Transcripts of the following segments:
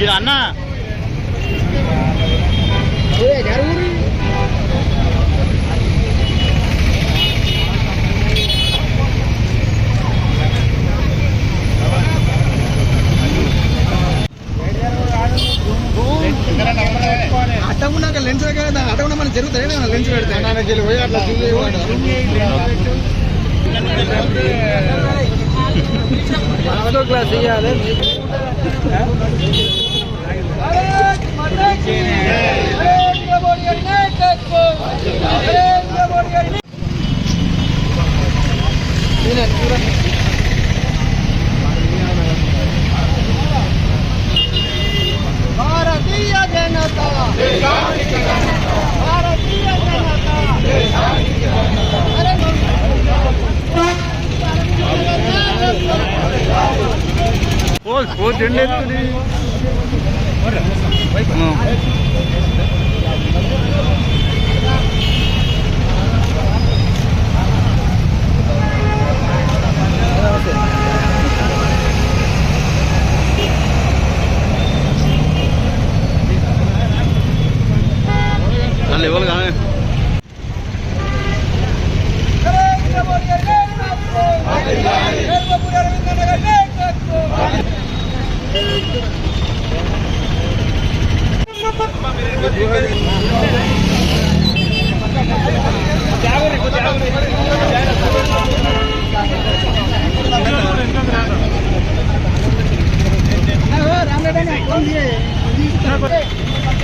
ఇది అన్న. అట్టకున్నాక లెన్స్ కదా అట్టకుండా మనం జరుగుతాయి లెన్స్ పెడతాయి పోయి అట్లా క్లాస్ ఇవ్వాలి భారతీయ జనతా భారతీయ జనతా ఓ ఓ తిండి ఇవ్వాలి కానీ నరేంద్ర మోడీ గారి నాయకత్వం నరేంద్ర అరవింద్ గారి నాయకత్వం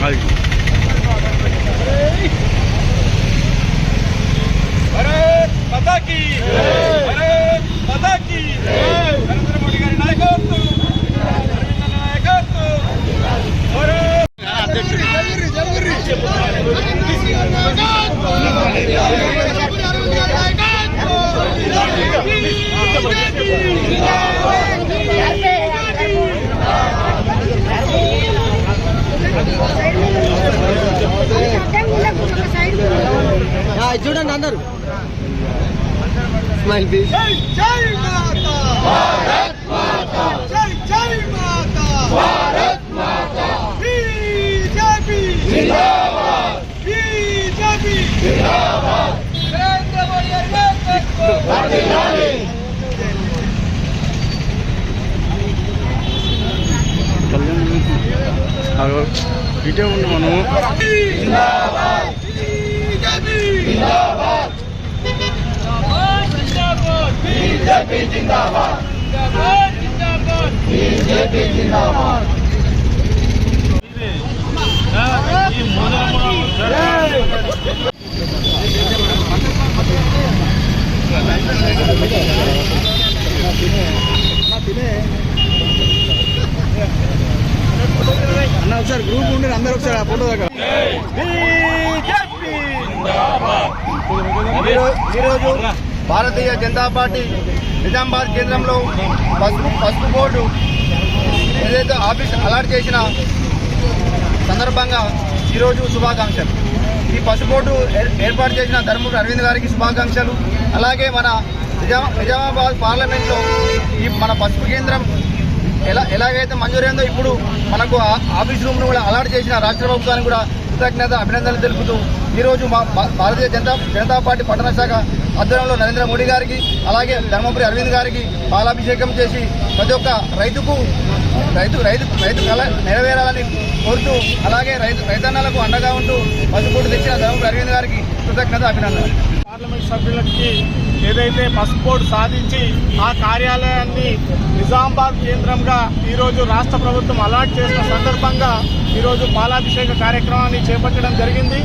అది భారత్ మాతా కీ భారత్ మాతా కీ నరేంద్ర మోడీ గారి నాయకత్వం అరవింద్ అన్న నాయకత్వం భారత్ అధ్యక్షుడు చూడండి అందరు. స్మైల్ ప్లీజ్ జై జై మాతా భారత్ ఇటే ఉంది మనము జిందాబాద్ బీజేపీ ఒకసారి గ్రూప్ ఉండి అందరు ఒకసారి ఆ ఫోటో దగ్గర. ఈరోజు భారతీయ జనతా పార్టీ నిజామాబాద్ కేంద్రంలో పసుపు పసుపు బోర్డు ఏదైతే ఆఫీస్ అలాట్ చేసిన సందర్భంగా ఈరోజు శుభాకాంక్షలు. ఈ పసుపు బోర్డు ఏర్- ఏర్పాటు చేసిన ధర్మపురి అరవింద్ గారికి శుభాకాంక్షలు. అలాగే మన నిజామా నిజామాబాద్ పార్లమెంట్లో ఈ మన పసుపు కేంద్రం ఎలా ఎలాగైతే మంజూరైందో ఇప్పుడు మనకు ఆ- ఆఫీస్ రూమ్ను కూడా అలాట్ చేసిన రాష్ట్ర ప్రభుత్వానికి కూడా కృతజ్ఞత అభినందనలు తెలుపుతూ ఈరోజు మా భారతీయ జనతా జనతా పార్టీ పట్టణ శాఖ ఆధ్వర్యంలో నరేంద్ర మోడీ గారికి అలాగే ధర్మపురి అరవింద్ గారికి పాలాభిషేకం చేసి ప్రతి ఒక్క రైతుకు రైతు రైతు రైతు కళ నెరవేరాలని కోరుతూ అలాగే రైతు రైతన్నలకు అండగా ఉంటూ పసుపూట తెచ్చిన ధర్మపురి అరవింద్ గారికి కృతజ్ఞత అభినందనలు. పార్లమెంట్ సభ్యులకి ఏదైతే పాస్పోర్ట్ సాధించి ఆ కార్యాలయాన్ని నిజామాబాద్ కేంద్రంగా ఈరోజు రాష్ట్ర ప్రభుత్వం అలాట్ చేసిన సందర్భంగా ఈరోజు పాలాభిషేక కార్యక్రమాన్ని చేపట్టడం జరిగింది.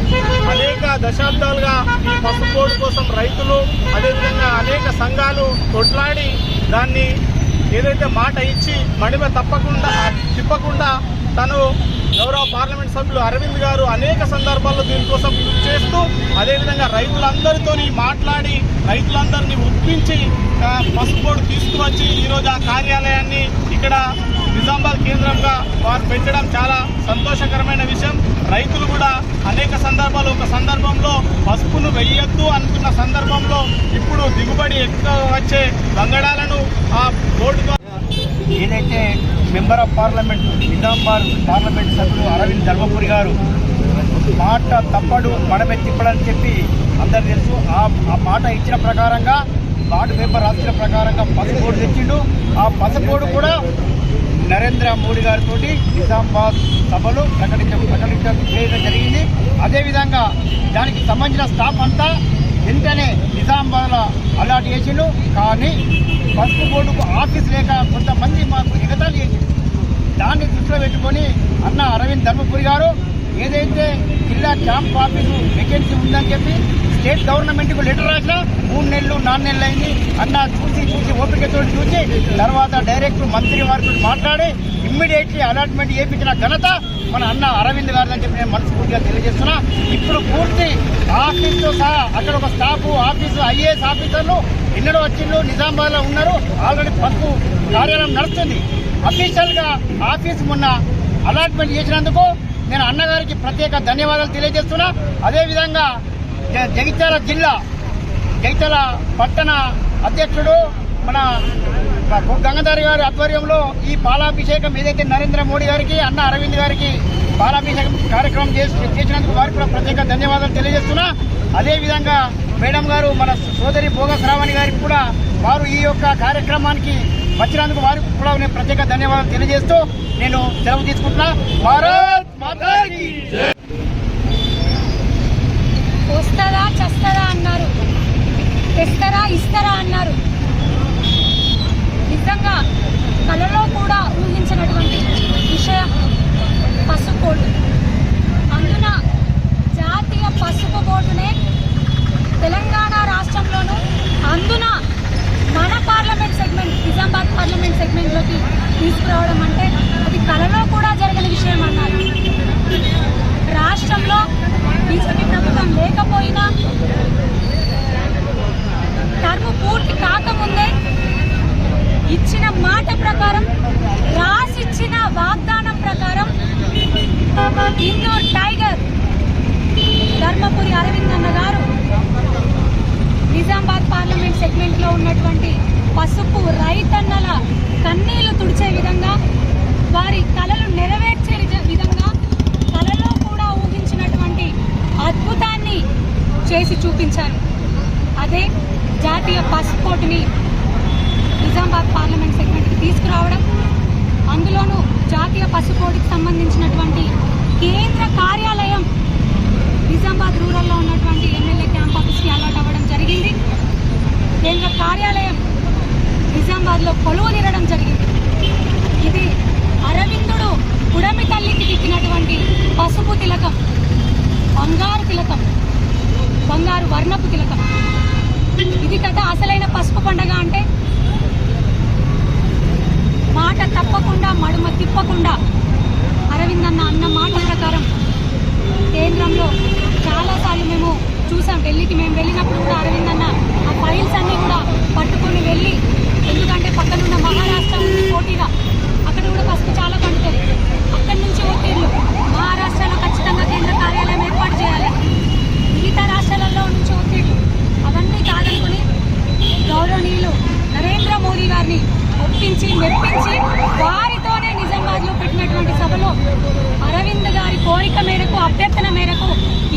అనేక దశాబ్దాలుగా ఈ పసుపోర్ట్ కోసం రైతులు అదేవిధంగా అనేక సంఘాలు కొట్లాడి దాన్ని ఏదైతే మాట ఇచ్చి మడిమ తప్పకుండా తిప్పకుండా తను గౌరవ పార్లమెంట్ సభ్యులు అరవింద్ గారు అనేక సందర్భాల్లో దీనికోసం కృషి చేస్తూ అదేవిధంగా రైతులందరితో మాట్లాడి రైతులందరినీ ఒప్పించి పసుపు పసుపోడు తీసుకువచ్చి ఈరోజు ఆ కార్యాలయాన్ని ఇక్కడ నిజామాబాద్ కేంద్రంగా వారు పెట్టడం చాలా సంతోషకరమైన విషయం. రైతులు కూడా అనేక సందర్భాలు ఒక సందర్భంలో పసుపును వెయ్యొద్దు అనుకున్న సందర్భంలో ఇప్పుడు దిగుబడి ఎక్కువ వచ్చే బంగడాలను ఆ బోర్డు ఏదైతే member of parliament Nizamabad parliament సభ్యులు అరవింద్ ధర్మపురి గారు మాట తప్పడు మనమే తిప్పడని చెప్పి అందరు తెలుసు. ఆ ఆ మాట ఇచ్చిన ప్రకారంగా వార్డు మెంబర్ రాసిన ప్రకారంగా పసుపోడు తెచ్చిండు. ఆ పసుపోడు కూడా నరేంద్ర మోడీ గారితో నిజామాబాద్ సభలు ప్రకటించ ప్రకటించడం చేయడం జరిగింది. అదేవిధంగా దానికి సంబంధించిన స్టాఫ్ అంతా వెంటనే నిజామాబాద్లో అలాట్ చేసిండు. కానీ పసుపు బోర్డుకు ఆఫీస్ లేక కొంతమంది మాకు ఎగతాలు చేసిండు. దాన్ని దృష్టిలో పెట్టుకొని అన్న అరవింద్ ధర్మపురి గారు ఏదైతే జిల్లా క్యాంప్ ఆఫీసు వేకెన్సీ ఉందని చెప్పి స్టేట్ గవర్నమెంట్కు లెటర్ రాసిన మూడు నెలలు నాలుగు నెలలు అయింది. అన్న చూసి చూసి ఓపికతో చూసి తర్వాత డైరెక్ట్ మంత్రి వారితో మాట్లాడి ఇమ్మీడియట్లీ అలాట్మెంట్ చేయించిన ఘనత మన అన్న అరవింద్ గారు చెప్పి నేను మనస్ఫూర్తిగా తెలియజేస్తున్నా. ఇప్పుడు పూర్తి ఆఫీస్తో సహా అక్కడ ఒక స్టాఫ్ ఆఫీసు ఐఏఎస్ ఆఫీసర్లు ఎన్నడో వచ్చిండ్రు నిజామాబాద్లో ఉన్నారు. ఆల్రెడీ పసుపు కార్యాలయం నడుస్తుంది. అఫీషియల్గా ఆఫీస్ మొన్న అలాట్మెంట్ చేసినందుకు నేను అన్నగారికి ప్రత్యేక ధన్యవాదాలు తెలియజేస్తున్నా. అదేవిధంగా జ- జగిత్యాల జిల్లా జగిత్యాల పట్టణ అధ్యక్షుడు మన గంగాధర్ గారి ఆధ్వర్యంలో ఈ పాలాభిషేకం ఏదైతే నరేంద్ర మోడీ గారికి అన్న అరవింద్ గారికి పాలాభిషేకం కార్యక్రమం చేసి చేసినందుకు వారికి కూడా ప్రత్యేక ధన్యవాదాలు తెలియజేస్తున్నా. అదేవిధంగా మేడం గారు మన సోదరి భోగ శ్రావణి గారికి కూడా వారు ఈ యొక్క కార్యక్రమానికి వచ్చినందుకు వారికి కూడా నేను ప్రత్యేక ధన్యవాదాలు తెలియజేస్తూ నేను సెలవు తీసుకుంటున్నా. భారత్ మాతాకి వస్తుందా చస్తుందా అన్నారు. తెస్తారా ఇస్తారా అన్నారు. నిజంగా కళలో కూడా ఊహించినటువంటి విషయం పసుపు బోర్డు. అందున జాతీయ పసుపు బోర్డునే తెలంగాణ రాష్ట్రంలోనూ అందున మన parliament segment Nizamabad parliament segment తీసుకురావడం అంటే అది కలలో కూడా జరగని విషయం అన్నారు రాష్ట్రంలో బీజేపీ ప్రభుత్వం లేకపోయినా టర్మ్ పూర్తి కాకముందే ఇచ్చిన మాట ప్రకారం రాసిచ్చిన వాగ్దానం ప్రకారం ఇండోర్ టైగర్ ధర్మపురి అరవింద్ అన్న గారు నిజామాబాద్ పార్లమెంట్ సెగ్మెంట్లో ఉన్నటువంటి పసుపు రైతన్నల కన్నీళ్ళు తుడిచే విధంగా వారి కలలు నెరవేర్చే విధ- విధంగా కలలో కూడా ఊహించినటువంటి అద్భుతాన్ని చేసి చూపించారు. అదే జాతీయ పాస్పోర్ట్ని నిజామాబాద్ పార్లమెంట్ సెగ్మెంట్కి తీసుకురావడం అందులోనూ జాతీయ పసుపోటికి సంబంధించినటువంటి కేంద్ర కార్యాలయం నిజామాబాద్ రూరల్లో ఉన్నటువంటి ఎమ్మెల్యే క్యాంప్ ఆఫీస్కి అలాట్ అవ్వడం జరిగింది. కేంద్ర కార్యాలయం నిజామాబాద్లో కొలువు తీరడం జరిగింది. ఇది అరవిందుడు పుడమి తల్లికి దిక్కినటువంటి పసుపు తిలకం బంగారు తిలకం బంగారు వర్ణపు తిలకం. ఇది కదా అసలైన పసుపు పండగ అంటే మాట తప్పకుండా మడుమ తిప్పకుండా. అరవింద్ అన్న అన్న మాట ప్రకారం కేంద్రంలో చాలాసార్లు మేము చూసాం ఢిల్లీకి మేము వెళ్ళినప్పుడు కూడా అరవింద్ అన్న ఆ ఫైల్స్ అన్నీ కూడా పట్టుకొని వెళ్ళి ఎందుకంటే పక్కనున్న మహారాష్ట్ర ఉంది పోటీగా అక్కడ కూడా పసుపు చాలా పండుతుంది అక్కడి నుంచి ఒత్తిళ్ళు మహారాష్ట్రలో ఖచ్చితంగా కేంద్ర కార్యాలయం ఏర్పాటు చేయాలి మిగతా రాష్ట్రాలలో నుంచి ఒత్తిళ్ళు అవన్నీ కాదనుకుని గౌరవనీయులు నరేంద్ర మోదీ గారిని ఒప్పించి మెప్పించి వారితోనే నిజామాబాద్లో పెట్టినటువంటి సభలో అరవింద్ గారి కోరిక మేరకు అభ్యర్థన మేరకు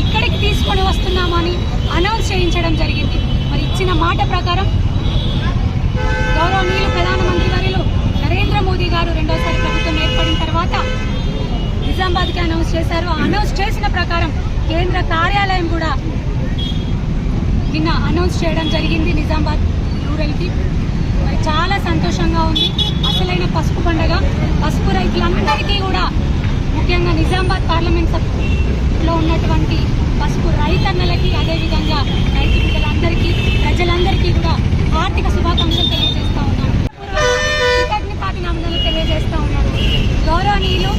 ఇక్కడికి తీసుకొని వస్తున్నామని అనౌన్స్ చేయించడం జరిగింది మరి ఇచ్చిన మాట ప్రకారం గౌరవనీయులు ప్రధానమంత్రి వర్యులు నరేంద్ర మోదీ గారు రెండోసారి ప్రభుత్వం ఏర్పడిన తర్వాత నిజామాబాద్కి అనౌన్స్ చేశారు. అనౌన్స్ చేసిన ప్రకారం కేంద్ర కార్యాలయం కూడా నిన్న అనౌన్స్ చేయడం జరిగింది నిజామాబాద్ రూరల్కి. మరి చాలా సంతోషంగా ఉంది. అసలైన పసుపు పండగ. పసుపు రైతులందరికీ కూడా ముఖ్యంగా నిజామాబాద్ పార్లమెంట్ సభ్యులో ఉన్నటువంటి పసుపు రైతన్నలకి అదేవిధంగా రైతు బిడ్డలందరికీ ప్రజలందరికీ కూడా ఆర్థిక శుభాకాంక్షలు తెలియజేస్తా ఉన్నాను. కృతజ్ఞతాభినందనలు తెలియజేస్తా ఉన్నాను. గౌరవనీయులు